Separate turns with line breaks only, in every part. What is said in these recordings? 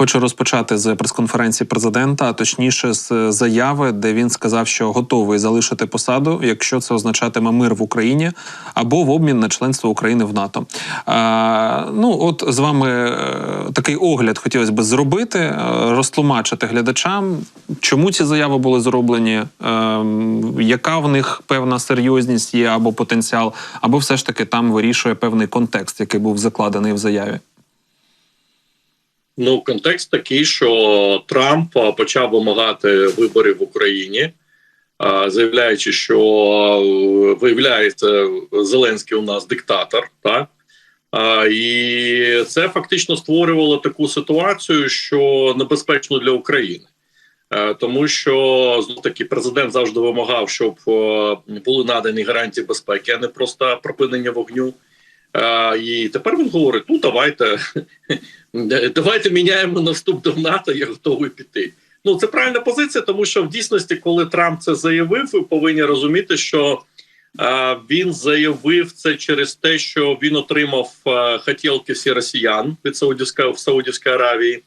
Хочу розпочати з прес-конференції президента, а точніше з заяви, де він сказав, що готовий залишити посаду, якщо це означатиме мир в Україні або в обмін на членство України в НАТО. А, ну от з вами е, такий огляд хотілося б зробити, е, розтлумачити глядачам, чому ці заяви були зроблені, е, яка в них певна серйозність є або потенціал, або все ж таки там вирішує певний контекст, який був закладений в заяві.
Ну, контекст такий, що Трамп почав вимагати виборів в Україні, заявляючи, що виявляється, Зеленський у нас диктатор, так і це фактично створювало таку ситуацію, що небезпечно для України. Тому що знов таки президент завжди вимагав, щоб були надані гарантії безпеки, а не просто припинення вогню. І тепер він говорить: ну давайте давайте міняємо наступ до НАТО. Я готовий піти. Ну це правильна позиція, тому що в дійсності, коли Трамп це заявив, ви повинні розуміти, що він заявив це через те, що він отримав хотілки всі росіян від Саудівської в Саудівській Аравії.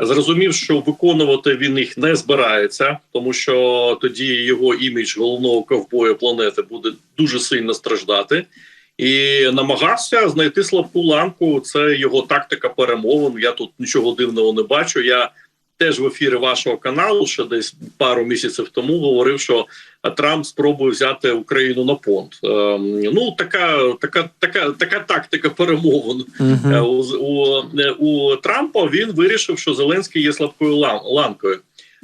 Зрозумів, що виконувати він їх не збирається, тому що тоді його імідж головного ковбоя планети буде дуже сильно страждати, і намагався знайти слабку ланку. Це його тактика перемовин. Я тут нічого дивного не бачу. Я теж в ефірі вашого каналу, ще десь пару місяців тому говорив, що Трамп спробує взяти Україну на понт. Ем, ну така, така, така, така тактика перемовин. Е, У, у, у Трампа він вирішив, що Зеленський є слабкою лан, ланкою.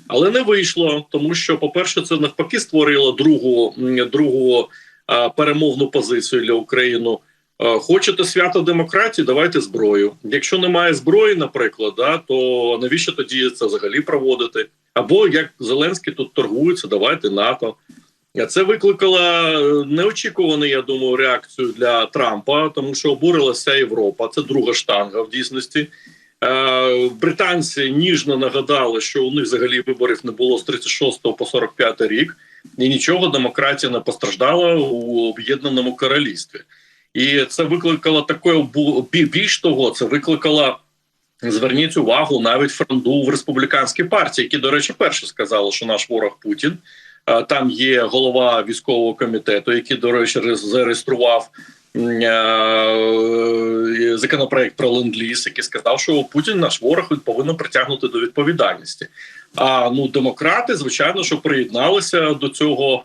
Але не вийшло, тому що, по-перше, це навпаки створило другу, другу перемовну позицію для України. Е, Хочете свято демократії? Давайте зброю. Якщо немає зброї, наприклад, да, то навіщо тоді це взагалі проводити? Або як Зеленський тут торгується, давайте НАТО. Це викликало е, неочікувану, я думаю, реакцію для Трампа, тому що обурилася Європа. Це друга штанга в дійсності. Е, Британці ніжно нагадали, що у них взагалі виборів не було з 36 по 45 рік, і нічого демократія не постраждала у об'єднаному королівстві. І це викликало таке більш того, це викликало. Зверніть увагу навіть фронту в республіканській партії, які, до речі, перші сказали, що наш ворог Путін. Е, Там є голова військового комітету, який, до речі, реєс- зареєстрував законопроект про ленд-ліз, який сказав, що Путін наш ворог повинен притягнути до відповідальності. А ну демократи, звичайно, що приєдналися до цього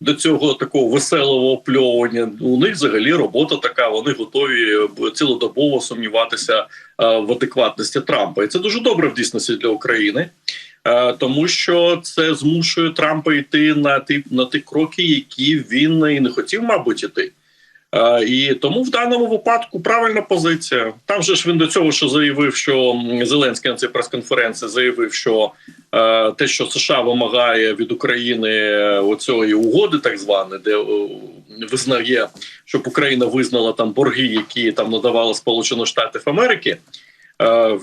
до цього такого веселого опльовування. У них взагалі робота така. Вони готові е, цілодобово сумніватися е, в адекватності Трампа, і це дуже добре в дійсності для України. Е, Тому що це змушує Трампа йти на ті на ті кроки, які він і не хотів, мабуть, іти. Е, І тому в даному випадку правильна позиція. Там же ж він до цього що заявив, що Зеленський на цій прес-конференції заявив, що е, те, що США вимагає від України е, оцієї угоди, так званої, де визнає, щоб Україна визнала там борги, які там надавали Сполучені Штати Америки.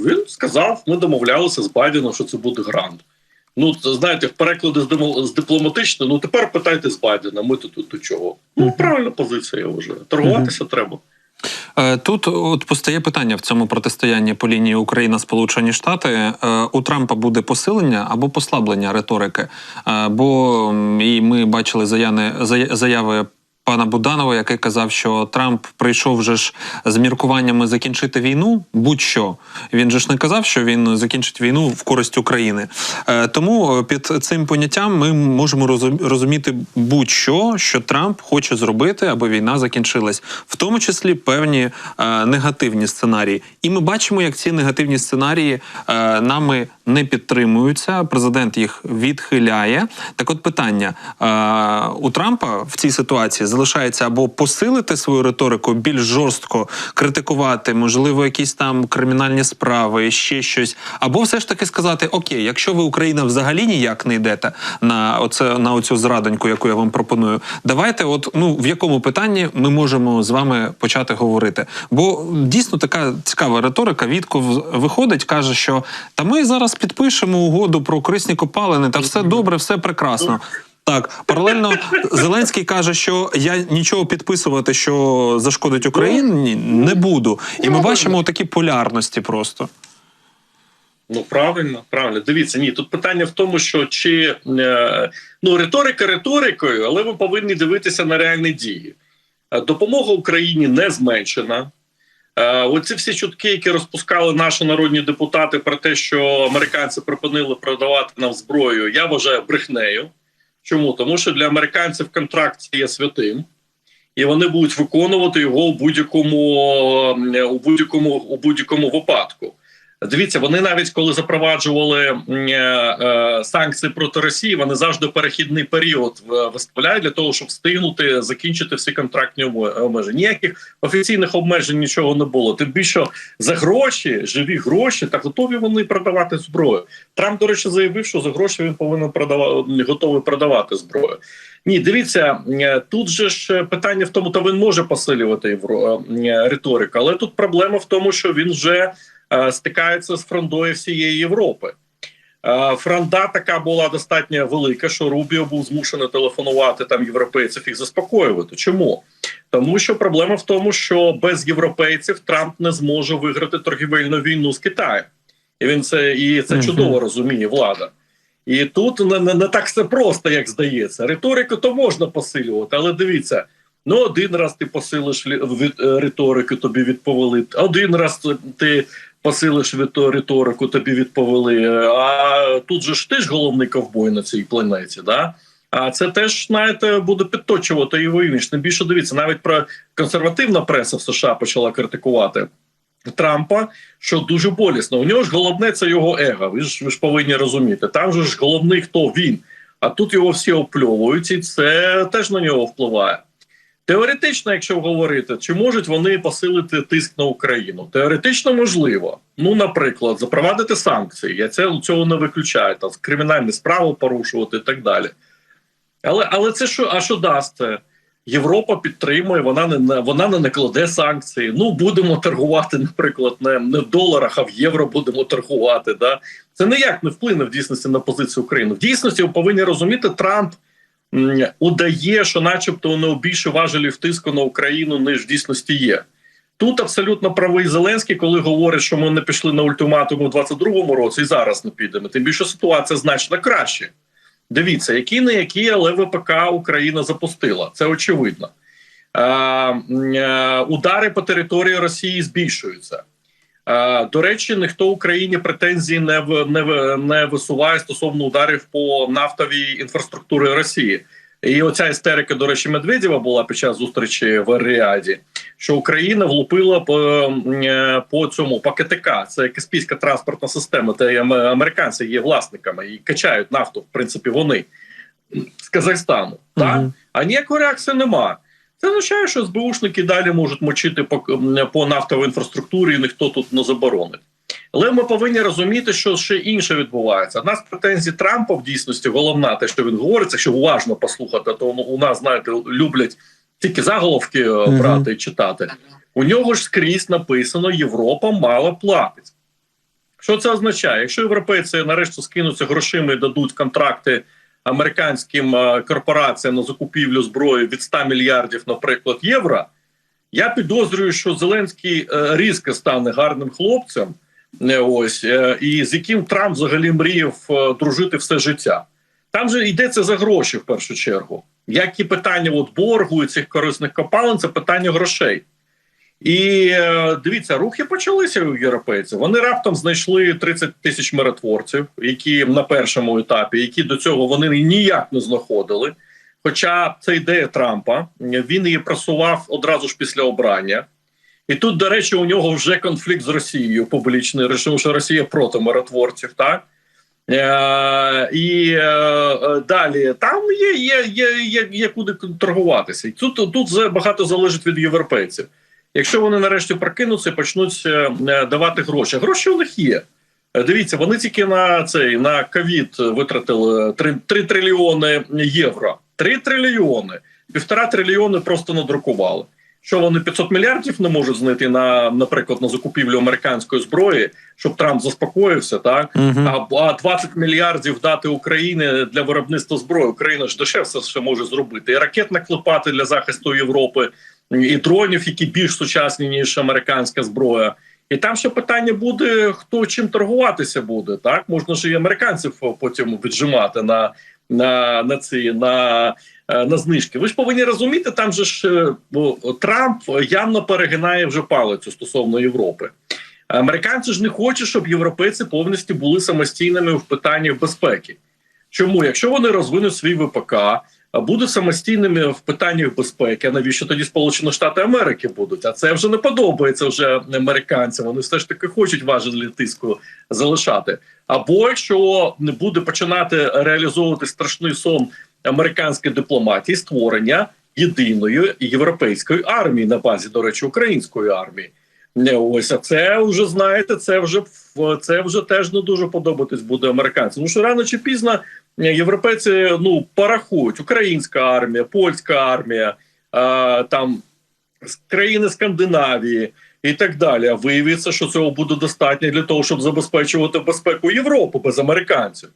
Він сказав: ми домовлялися з Байденом, що це буде грант. Ну, знаєте, в перекладі з, дипломатично, ну тепер питайте з Байдена, ми тут до чого. Ну, правильна позиція, я вважаю. Торгуватися треба.
Е, Тут от постає питання в цьому протистоянні по лінії Україна Сполучені Штати. Е, У Трампа буде посилення або послаблення риторики. Е, Бо і ми бачили заяви. Пана Буданова, який казав, що Трамп прийшов вже ж з міркуваннями закінчити війну, будь-що він же ж не казав, що він закінчить війну в користь України. Е, тому е, під цим поняттям ми можемо розуміти будь-що, що Трамп хоче зробити, аби війна закінчилась, в тому числі певні е, негативні сценарії. І ми бачимо, як ці негативні сценарії нами не підтримуються. Президент їх відхиляє. Так, от питання у Трампа в цій ситуації залишається або посилити свою риторику більш жорстко критикувати, можливо, якісь там кримінальні справи, ще щось, або все ж таки сказати: Окей, якщо ви Україна взагалі ніяк не йдете на оце на оцю зрадоньку, яку я вам пропоную, давайте, от ну в якому питанні ми можемо з вами почати говорити. Бо дійсно така цікава риторика. Вітков виходить, каже, що та ми зараз підпишемо угоду про корисні копалини, та все добре, все прекрасно. Так, паралельно Зеленський каже, що я нічого підписувати, що зашкодить Україні, не буду. І ми бачимо такі полярності просто.
Ну правильно, правильно. Дивіться, ні, тут питання в тому, що чи е, ну риторика риторикою, але ви повинні дивитися на реальні дії. Е, Допомога Україні не зменшена. Е, Оці всі чутки, які розпускали наші народні депутати про те, що американці припинили продавати нам зброю, я вважаю брехнею. Чому? Тому що для американців контракт є святим, і вони будуть виконувати його у будь-якому е, у будь-якому у будь-якому випадку. Дивіться, вони навіть коли запроваджували е, е, санкції проти Росії, вони завжди перехідний період в- виставляють для того, щоб встигнути закінчити всі контрактні обмеження. Ніяких офіційних обмежень нічого не було. Тим більше за гроші, живі гроші, та готові вони продавати зброю. Трамп, до речі, заявив, що за гроші він повинен продавати готовий продавати зброю. Ні, дивіться, е, тут же ж питання в тому, то він може посилювати е, риторику, але тут проблема в тому, що він вже е, стикається з фрондою всієї Європи. Е, Фронда така була достатньо велика, що Рубіо був змушений телефонувати там європейців їх заспокоювати. Чому? Тому що проблема в тому, що без європейців Трамп не зможе виграти торгівельну війну з Китаєм, і він це і це чудово розуміє влада. І тут не, не, не так все просто, як здається. Риторику то можна посилювати, але дивіться. Ну, один раз ти посилиш від- е, риторику, тобі відповіли. Один раз ти посилиш риторику, тобі відповіли. А тут же ж ти ж головний ковбой на цій планеті, да? А це теж, знаєте, буде підточувати його імідж. Тим більше дивіться, навіть про консервативна преса в США почала критикувати Трампа, що дуже болісно. У нього ж головне це його его. Ви ж ви ж повинні розуміти. Там же ж головний хто він. А тут його всі опльовують, і це теж на нього впливає. Теоретично, якщо говорити, чи можуть вони посилити тиск на Україну? Теоретично можливо. Ну, наприклад, запровадити санкції. Я це цього не виключаю. Там кримінальні справи порушувати і так далі. Але але це що? А що дасть це? Європа підтримує, вона не вона не накладе санкції. Ну будемо торгувати, наприклад, не, не в доларах, а в євро будемо торгувати. Да? Це ніяк не вплине в дійсності на позицію України. В дійсності ви повинні розуміти, Трамп удає, що, начебто, нього більше важелів тиску на Україну, ніж в дійсності є. Тут абсолютно правий Зеленський, коли говорить, що ми не пішли на ультиматум у 22-му році і зараз не підемо. Тим більше ситуація значно краще. Дивіться, які не які, але ВПК Україна запустила. Це очевидно. Е, е, удари по території Росії збільшуються. Е, до речі, ніхто Україні претензії не в- не, в- не висуває стосовно ударів по нафтовій інфраструктурі Росії. І оця істерика, до речі, Медведєва була під час зустрічі в Ріаді, що Україна влупила по, е, по цьому по КТК. Це Каспійська транспортна система, де американці є власниками і качають нафту, в принципі, вони з Казахстану. Так? А ніякої реакції нема. Це означає, що СБУшники далі можуть мочити по, по нафтовій інфраструктурі, і ніхто тут не заборонить. Але ми повинні розуміти, що ще інше відбувається. Одна з претензій Трампа в дійсності головна, те, що він говорить, якщо уважно послухати, то у нас, знаєте, люблять тільки заголовки е, брати і читати. У нього ж скрізь написано: Європа мало платить. Що це означає? Якщо європейці нарешті скинуться грошима і дадуть контракти американським е, корпораціям на закупівлю зброї від 100 мільярдів, наприклад, євро, я підозрюю, що Зеленський е, різко стане гарним хлопцем, е, ось і з яким Трамп взагалі мріяв дружити все життя. Там же йдеться за гроші в першу чергу. Як і питання от боргу і цих корисних копалин, це питання грошей. І е, дивіться, рухи почалися у європейців. Вони раптом знайшли 30 тисяч миротворців, які на першому етапі, які до цього вони ніяк не знаходили. Хоча це ідея Трампа, він її просував одразу ж після обрання. І тут, до речі, у нього вже конфлікт з Росією публічний, тому що Росія проти миротворців, так? Е, і е, е, далі там є, є, є, є, є куди торгуватися. Тут, тут багато залежить від європейців. Якщо вони нарешті прокинуться і почнуть е, е, давати гроші, гроші у них є. Е, Дивіться, вони тільки на цей на ковід витратили 3, 3 трильйони євро. 3 трильйони, півтора трильйони просто надрукували. Що вони 500 мільярдів не можуть знайти на, наприклад, на закупівлю американської зброї, щоб Трамп заспокоївся, так а, а 20 мільярдів дати Україні для виробництва зброї. Україна ж дешевше все може зробити. І ракет наклепати для захисту Європи, і дронів, які більш сучасні ніж американська зброя. І там ще питання буде: хто чим торгуватися буде. Так можна ж і американців потім віджимати на, на, на ці на, е, на знижки. Ви ж повинні розуміти, там же ж е, бо Трамп явно перегинає вже палицю стосовно Європи. Американці ж не хочуть, щоб європейці повністю були самостійними в питаннях безпеки. Чому, якщо вони розвинуть свій ВПК, будуть самостійними в питаннях безпеки, навіщо тоді Сполучені Штати Америки будуть? А це вже не подобається вже американцям. Вони все ж таки хочуть важелі тиску залишати. Або якщо не буде починати реалізовувати страшний сон американської дипломатії, створення єдиної європейської армії на базі, до речі, української армії. Ось а це вже знаєте, це вже це вже теж не дуже подобатись буде американцям. Ну що рано чи пізно е, європейці ну порахують українська армія, польська армія, а, там країни Скандинавії і так далі. А виявиться, що цього буде достатньо для того, щоб забезпечувати безпеку Європи без американців.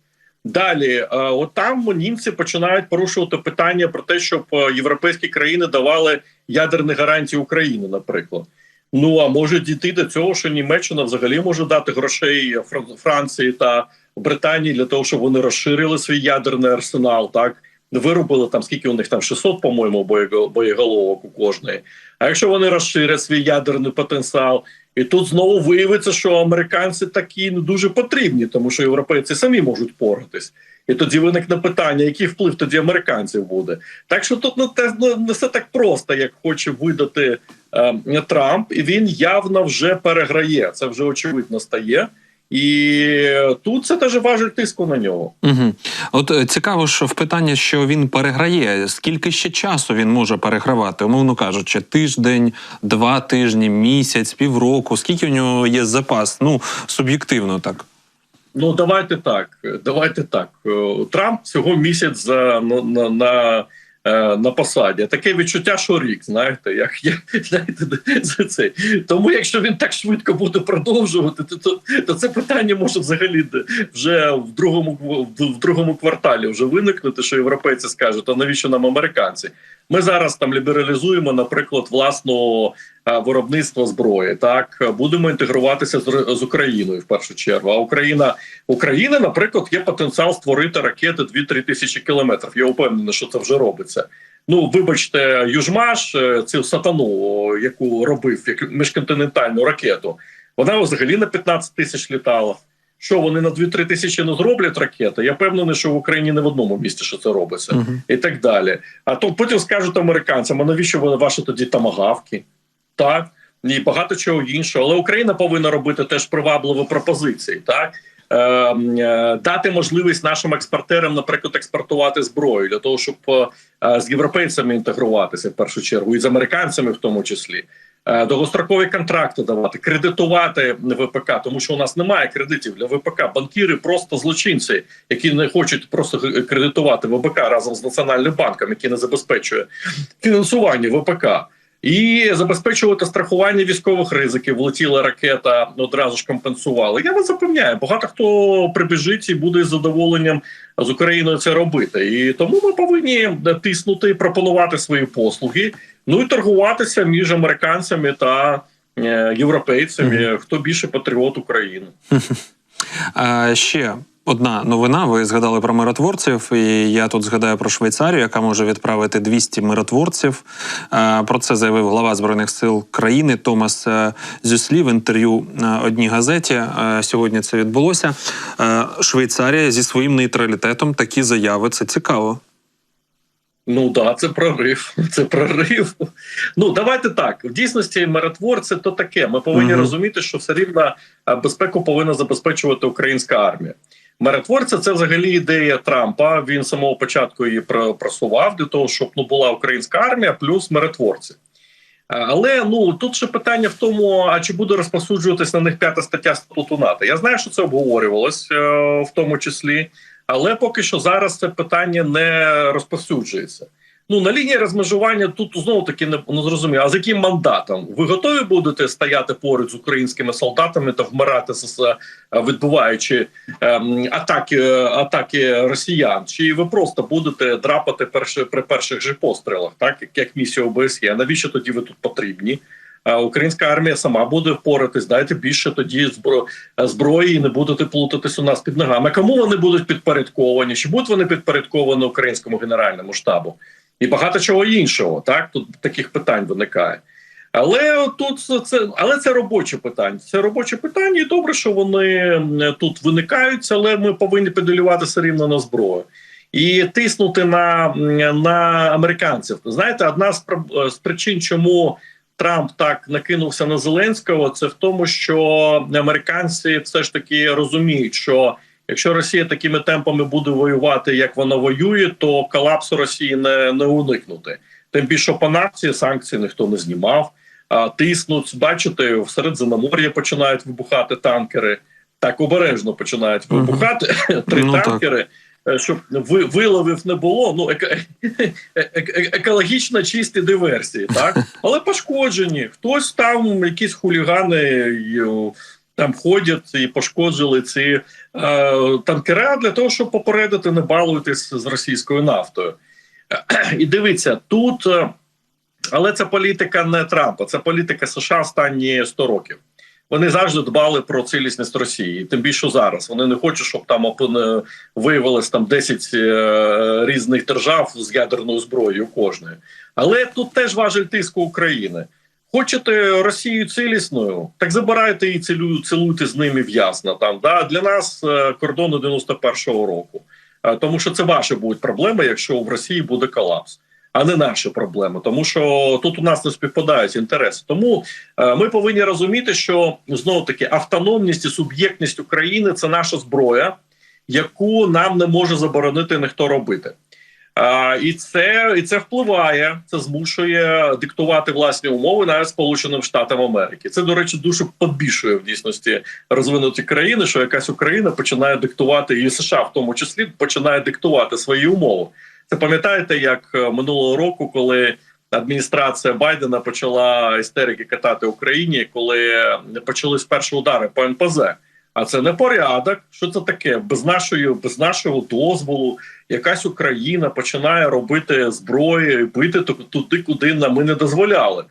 Далі, е, от там німці починають порушувати питання про те, щоб е, європейські країни давали ядерні гарантії Україні, наприклад. Ну а може дійти до цього, що Німеччина взагалі може дати грошей Франції та Британії для того, щоб вони розширили свій ядерний арсенал, так виробили там скільки у них там 600, по-моєму, боєго- боєголовок у кожної. А якщо вони розширять свій ядерний потенціал, і тут знову виявиться, що американці такі не дуже потрібні, тому що європейці самі можуть поратись. І тоді виникне питання, який вплив тоді американців буде. Так що тут не те ну, не все так просто, як хоче видати е, Трамп, і він явно вже переграє. Це вже очевидно стає. І тут це теж важить тиску на нього.
Угу. От е, цікаво, що в питанні, що він переграє, скільки ще часу він може перегравати, умовно кажучи, тиждень, два тижні, місяць, півроку. Скільки у нього є запас? Ну суб'єктивно так.
Ну давайте так. Давайте так. Е, Трамп всього місяць на, на, на, е, на посаді. Таке відчуття, що рік, знаєте, як я знаєте, за це. Тому, якщо він так швидко буде продовжувати, то, то, то це питання може взагалі вже в другому в другому кварталі вже виникнути, що європейці скажуть, а навіщо нам американці? Ми зараз там лібералізуємо, наприклад, власного е, виробництва зброї. Так будемо інтегруватися з, з Україною в першу чергу. А Україна, Україна, наприклад, є потенціал створити ракети 2-3 тисячі кілометрів. Я впевнений, що це вже робиться. Ну, вибачте, Южмаш, е, цю сатану, яку робив як міжконтинентальну ракету, вона взагалі на 15 тисяч літала. Що вони на 2-3 тисячі не зроблять ракети? Я впевнений, що в Україні не в одному місті що це робиться,
Угу.
і так далі. А то потім скажуть американцям: а навіщо ви ваші тоді тамагавки? Так і багато чого іншого. Але Україна повинна робити теж привабливі пропозиції, так. Е, е, дати можливість нашим експортерам, наприклад, експортувати зброю для того, щоб е, з європейцями інтегруватися в першу чергу, і з американцями в тому числі. Е, Довгострокові контракти давати, кредитувати ВПК, тому що у нас немає кредитів для ВПК. Банкіри просто злочинці, які не хочуть просто кредитувати ВПК разом з національним банком, який не забезпечує фінансування ВПК. І забезпечувати страхування військових ризиків. Влетіла ракета, одразу ж компенсували. Я вас запевняю, багато хто прибіжить і буде з задоволенням з Україною це робити. І тому ми повинні тиснути, пропонувати свої послуги, ну і торгуватися між американцями та е, європейцями. Хто більше патріот України?
А, ще одна новина. Ви згадали про миротворців, і я тут згадаю про Швейцарію, яка може відправити 200 миротворців. Про це заявив глава збройних сил країни Томас е, Зюслі в інтерв'ю е, одній газеті. Е, Сьогодні це відбулося. Е, Швейцарія зі своїм нейтралітетом такі заяви. Це цікаво.
Ну да, це прорив. Це прорив. Ну давайте так. В дійсності миротворці то таке. Ми повинні
Мгм.
розуміти, що все рівно е, безпеку повинна забезпечувати українська армія. Миротворця це взагалі ідея Трампа. Він з самого початку її про- просував для того, щоб ну була українська армія плюс миротворці. Але ну тут ще питання в тому, а чи буде розпосуджуватись на них п'ята стаття статуту НАТО. Я знаю, що це обговорювалось е, в тому числі, але поки що зараз це питання не розповсюджується. Ну на лінії розмежування тут знову таки не, не зрозуміло. А з яким мандатом ви готові будете стояти поруч з українськими солдатами та вмирати е, відбуваючи ем, атаки атаки росіян? Чи ви просто будете драпати перші при перших же пострілах, так як, як місія ОБСЄ? Навіщо тоді ви тут потрібні? е, українська армія сама буде впоратись. Дайте більше тоді збро... зброї і не будете плутатись у нас під ногами. Кому вони будуть підпорядковані? Чи будуть вони підпорядковані українському генеральному штабу? І багато чого іншого. Так тут таких питань виникає. Але тут це але це робоче питання. Це робоче питання, і добре, що вони тут виникають, але ми повинні педалювати все рівно на зброю і тиснути на, на американців. Знаєте, одна з, проб- з причин, чому Трамп так накинувся на Зеленського, це в тому, що американці все ж таки розуміють, що якщо Росія такими темпами буде воювати, як вона воює, то колапсу Росії не, не уникнути. Тим більше по нації санкції ніхто не знімав. А, тиснуть, бачите, в Середземномор'ї починають вибухати танкери. Так обережно починають вибухати три
Ну,
танкери, е, щоб ви, виловів не було. Ну еко- е- е- екологічно чисті диверсії, так але пошкоджені. Хтось там, якісь хулігани й, там ходять і пошкоджили ці е, танкера для того, щоб попередити, не балуйтесь з російською нафтою. І дивіться, тут, е, але це політика не Трампа, це політика США останні 100 років. Вони завжди дбали про цілісність Росії, тим більше зараз. Вони не хочуть, щоб там опин- виявилось там 10 е, різних держав з ядерною зброєю кожної. Але тут теж важель тиску України. Хочете Росію цілісною, так забирайте і цілю, цілуйте з ними в'язно. Там да для нас е, кордони 91-го року. Е, Тому що це ваші будуть проблеми, якщо в Росії буде колапс, а не наші проблеми. Тому що тут у нас не співпадають інтереси. Тому е, ми повинні розуміти, що знову таки автономність і суб'єктність України це наша зброя, яку нам не може заборонити ніхто робити. І це і це впливає, це змушує диктувати власні умови навіть Сполученим Штатам Америки. Це до речі дуже побільшує в дійсності розвинуті країни, що якась Україна починає диктувати, і США в тому числі починає диктувати свої умови. Це пам'ятаєте, як е, минулого року, коли адміністрація Байдена почала істерики катати Україні, коли почались перші удари по НПЗ. А це не порядок. Що це таке? Без нашої, без нашого дозволу, якась Україна починає робити зброю, бити ту- туди, куди нам ми не дозволяли.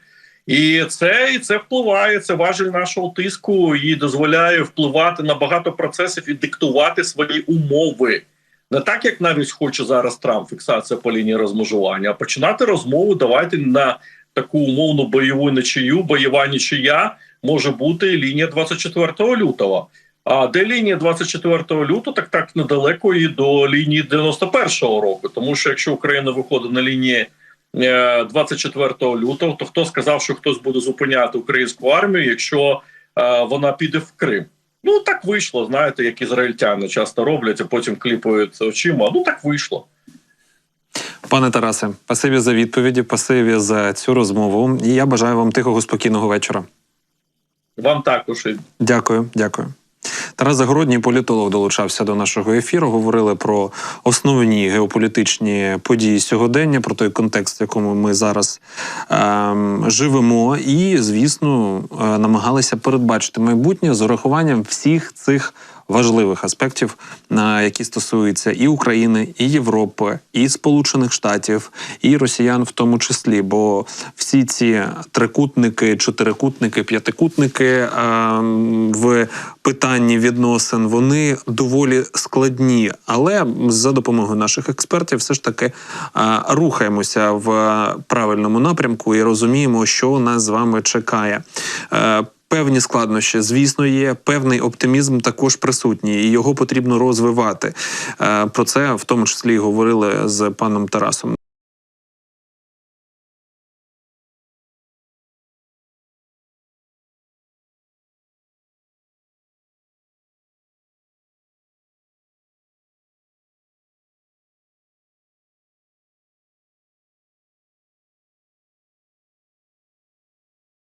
І це і це впливає. Це важель нашого тиску і дозволяє впливати на багато процесів і диктувати свої умови. Не так, як навіть хоче зараз Трамп, фіксація по лінії розмежування, а починати розмову. Давайте на таку умовну бойову нічию, бойова нічия може бути лінія 24 лютого. А де лінія 24 лютого, так так недалеко і до лінії 91-го року. Тому що якщо Україна виходить на лінії е, 24 лютого, то хто сказав, що хтось буде зупиняти українську армію, якщо е, вона піде в Крим? Ну так вийшло. Знаєте, як ізраїльтяни часто роблять, а потім кліпають очима. Ну так вийшло.
Пане Тарасе, пасиві за відповіді, пасиві за цю розмову. І я бажаю вам тихого, спокійного вечора.
Вам також
Дякую, дякую. Тарас Загородній, політолог, долучався до нашого ефіру. Говорили про основні геополітичні події сьогодення, про той контекст, в якому ми зараз ем, живемо, і, звісно, е, намагалися передбачити майбутнє з урахуванням всіх цих важливих аспектів, які стосуються і України, і Європи, і Сполучених Штатів, і Росіян, в тому числі. Бо всі ці трикутники, чотирикутники, п'ятикутники в питанні відносин вони доволі складні, але за допомогою наших експертів, все ж таки е, рухаємося в правильному напрямку і розуміємо, що нас з вами чекає. Певні складнощі, звісно, є певний оптимізм також присутній, і його потрібно розвивати. Е, Про це в тому числі говорили з паном Тарасом.